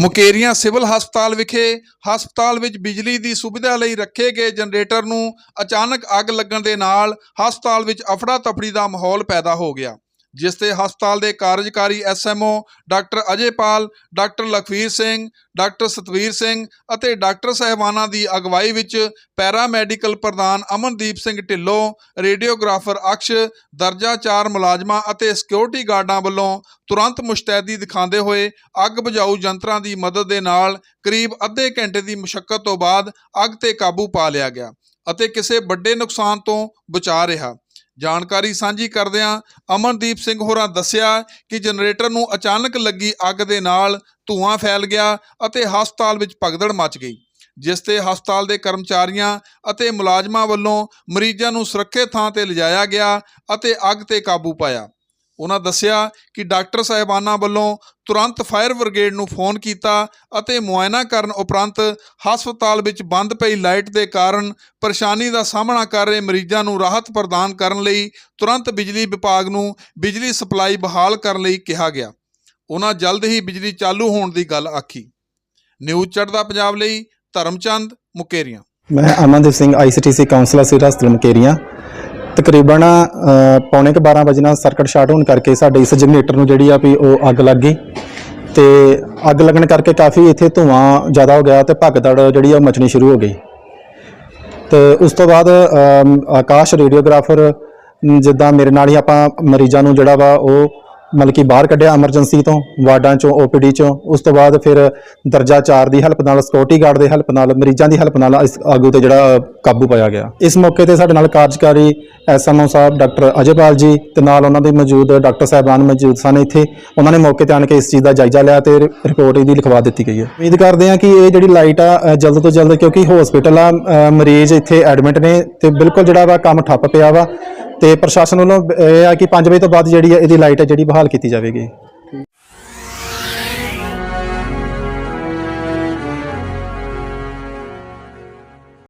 Mukerian civil ਹਸਪਤਾਲ ਵਿਖੇ ਹਸਪਤਾਲ ਵਿੱਚ ਬਿਜਲੀ ਦੀ ਸੁਵਿਧਾ ਲਈ ਰੱਖੇ ਗਏ ਜਨਰੇਟਰ ਨੂੰ ਅਚਾਨਕ ਅੱਗ ਲੱਗਣ ਦੇ ਨਾਲ ਹਸਪਤਾਲ ਵਿੱਚ ਅਫੜਾ ਤਫੜੀ ਦਾ ਮਾਹੌਲ ਪੈਦਾ ਹੋ ਗਿਆ। ਜਿਸ ਤੇ ਹਸਪਤਾਲ ਦੇ ਕਾਰਜਕਾਰੀ SMO doctor Ajaypal doctor Lakhvir Singh, doctor Satvir Singh ਅਤੇ ਡਾਕਟਰ ਸਹਿਬਾਨਾਂ ਦੀ ਅਗਵਾਈ ਵਿੱਚ ਪੈਰਾ ਮੈਡੀਕਲ ਪ੍ਰਧਾਨ ਅਮਨਦੀਪ ਸਿੰਘ ਢਿੱਲੋਂ, ਰੇਡੀਓਗ੍ਰਾਫਰ ਅਕਸ਼, ਦਰਜਾ 4 ਮੁਲਾਜ਼ਮਾਂ ਅਤੇ ਸਿਕਿਉਰਿਟੀ ਗਾਰਡਾਂ ਵੱਲੋਂ ਤੁਰੰਤ ਮੁਸ਼ਤੈਦੀ ਦਿਖਾਉਂਦੇ ਹੋਏ ਅੱਗ ਬੁਝਾਊ ਯੰਤਰਾਂ ਦੀ ਮਦਦ ਦੇ ਨਾਲ ਕਰੀਬ ਅੱਧੇ ਘੰਟੇ ਦੀ ਮੁਸ਼ਕਲ ਤੋਂ ਬਾਅਦ ਅੱਗ ਤੇ ਕਾਬੂ ਪਾ ਲਿਆ ਗਿਆ ਅਤੇ ਕਿਸੇ ਵੱਡੇ ਨੁਕਸਾਨ ਤੋਂ ਬਚਾ ਰਿਹਾ। ਜਾਣਕਾਰੀ ਸਾਂਝੀ ਕਰਦਿਆਂ ਅਮਨਦੀਪ ਸਿੰਘ ਹੋਰਾਂ ਦੱਸਿਆ ਕਿ ਜਨਰੇਟਰ ਨੂੰ ਅਚਾਨਕ ਲੱਗੀ ਅੱਗ ਦੇ ਨਾਲ ਧੂਆਂ ਫੈਲ ਗਿਆ ਅਤੇ ਹਸਪਤਾਲ ਵਿੱਚ ਭਗਦੜ ਮਚ ਗਈ, ਜਿਸ ਤੇ ਹਸਪਤਾਲ ਦੇ ਕਰਮਚਾਰੀਆਂ ਅਤੇ ਮੁਲਾਜ਼ਮਾਂ ਵੱਲੋਂ ਮਰੀਜ਼ਾਂ ਨੂੰ ਸੁਰੱਖਿਅਤ ਥਾਂ ਤੇ ਲਿਜਾਇਆ ਗਿਆ ਅਤੇ ਅੱਗ ਤੇ ਕਾਬੂ ਪਾਇਆ। ਉਹਨਾਂ ਦੱਸਿਆ ਕਿ ਡਾਕਟਰ ਸਾਹਿਬਾਨਾਂ ਵੱਲੋਂ ਤੁਰੰਤ ਫਾਇਰ ਬ੍ਰਿਗੇਡ ਨੂੰ ਫੋਨ ਕੀਤਾ ਅਤੇ ਮੁਆਇਨਾ ਕਰਨ ਉਪਰੰਤ ਹਸਪਤਾਲ ਵਿੱਚ ਬੰਦ ਪਈ ਲਾਈਟ ਦੇ ਕਾਰਨ ਪਰੇਸ਼ਾਨੀ ਦਾ ਸਾਹਮਣਾ ਕਰ ਰਹੇ ਮਰੀਜ਼ਾਂ ਨੂੰ ਰਾਹਤ ਪ੍ਰਦਾਨ ਕਰਨ ਲਈ ਤੁਰੰਤ ਬਿਜਲੀ ਵਿਭਾਗ ਨੂੰ ਬਿਜਲੀ ਸਪਲਾਈ ਬਹਾਲ ਕਰਨ ਲਈ ਕਿਹਾ ਗਿਆ। ਉਹਨਾਂ ਜਲਦ ਹੀ ਬਿਜਲੀ ਚਾਲੂ ਹੋਣ ਦੀ ਗੱਲ ਆਖੀ। ਨਿਊਜ਼ ਚੜ੍ਹਦਾ ਪੰਜਾਬ ਲਈ ਧਰਮਚੰਦ ਮੁਕੇਰੀਆਂ। ਮੈਂ Amandeep Singh ICTC counsellor civil ਹਸਪਤਾਲ ਮੁਕੇਰੀਆਂ। ਤਕਰੀਬਨ ਪੌਣੇ ਕੁ 12 ਵਜੇ ਨਾਲ ਸਰਕਟ ਸ਼ਾਰਟ ਹੋਣ ਕਰਕੇ ਸਾਡੇ ਇਸ ਜਨਰੇਟਰ ਨੂੰ ਜਿਹੜੀ ਆ ਵੀ ਉਹ ਅੱਗ ਲੱਗ ਗਈ। ਤੇ ਅੱਗ ਲੱਗਣ ਕਰਕੇ ਕਾਫੀ ਇੱਥੇ ਧੂਆਂ ਜ਼ਿਆਦਾ ਹੋ ਗਿਆ ਤੇ ਭਗਦੜ ਜਿਹੜੀ ਆ ਉਹ ਮਚਣੀ ਸ਼ੁਰੂ ਹੋ ਗਈ। ਤੇ ਉਸ ਤੋਂ ਬਾਅਦ ਆਕਾਸ਼ ਰੇਡੀਓਗ੍ਰਾਫਰ, ਜਿੱਦਾਂ ਮੇਰੇ ਨਾਲ ਹੀ ਆਪਾਂ ਮਰੀਜ਼ਾਂ ਨੂੰ ਜਿਹੜਾ ਵਾ ਉਹ ਮਤਲਬ ਕਿ ਬਾਹਰ ਕੱਢਿਆ ਐਮਰਜੈਂਸੀ ਤੋਂ, ਵਾਰਡਾਂ ਚੋਂ ਓਪੀਡੀ ਚੋਂ, ਉਸ ਤੋਂ ਬਾਅਦ ਫਿਰ ਦਰਜਾ 4 ਦੀ ਹੈਲਪ ਨਾਲ ਸਿਕਿਉਰਿਟੀ ਗਾਰਡ ਦੇ ਹੈਲਪ ਨਾਲ, ਮਰੀਜ਼ਾਂ ਦੀ ਹੈਲਪ ਨਾਲ ਇਸ ਆਗੂ ਤੇ ਜਿਹੜਾ ਕਾਬੂ ਪਾਇਆ ਗਿਆ। ਇਸ ਮੌਕੇ ਤੇ ਸਾਡੇ ਨਾਲ ਕਾਰਜਕਾਰੀ ਐਸਐਮਓ ਸਾਹਿਬ, ਡਾਕਟਰ ਅਜੇਪਾਲ ਜੀ ਤੇ ਨਾਲ ਉਹਨਾਂ ਦੇ ਮੌਜੂਦ ਡਾਕਟਰ ਸਾਹਿਬਾਨ ਮੌਜੂਦ ਸਨ ਇੱਥੇ। ਉਹਨਾਂ ਨੇ ਮੌਕੇ ਤੇ ਆਣ ਕੇ ਇਸ ਚੀਜ਼ ਦਾ ਜਾਇਜ਼ਾ ਲਿਆ ਤੇ ਰਿਪੋਰਟ ਇਹਦੀ ਲਿਖਵਾ ਦਿੱਤੀ ਗਈ ਹੈ। ਉਮੀਦ ਕਰਦੇ ਹਾਂ ਕਿ ਇਹ ਜਿਹੜੀ ਲਾਈਟ ਆ ਜਲਦ ਤੋਂ ਜਲਦ ਕਿਉਂਕਿ ਹਸਪੀਟਲ ਆ ਮਰੀਜ਼ ਇੱਥੇ ਐਡਮਿਟ ਨੇ ਤੇ ਬਿਲਕੁਲ ਜਿਹੜਾ ਵਾ ਕੰਮ ਠੱਪ ਪਿਆ ਵਾ। ਤੇ ਪ੍ਰਸ਼ਾਸਨ ਵੱਲੋਂ ਇਹ ਆ ਕਿ 5 ਵਜੇ ਤੋਂ ਬਾਅਦ ਜਿਹੜੀ ਹੈ, ਇਹਦੀ ਲਾਈਟ ਹੈ ਜਿਹੜੀ ਬਹਾਲ ਕੀਤੀ ਜਾਵੇਗੀ।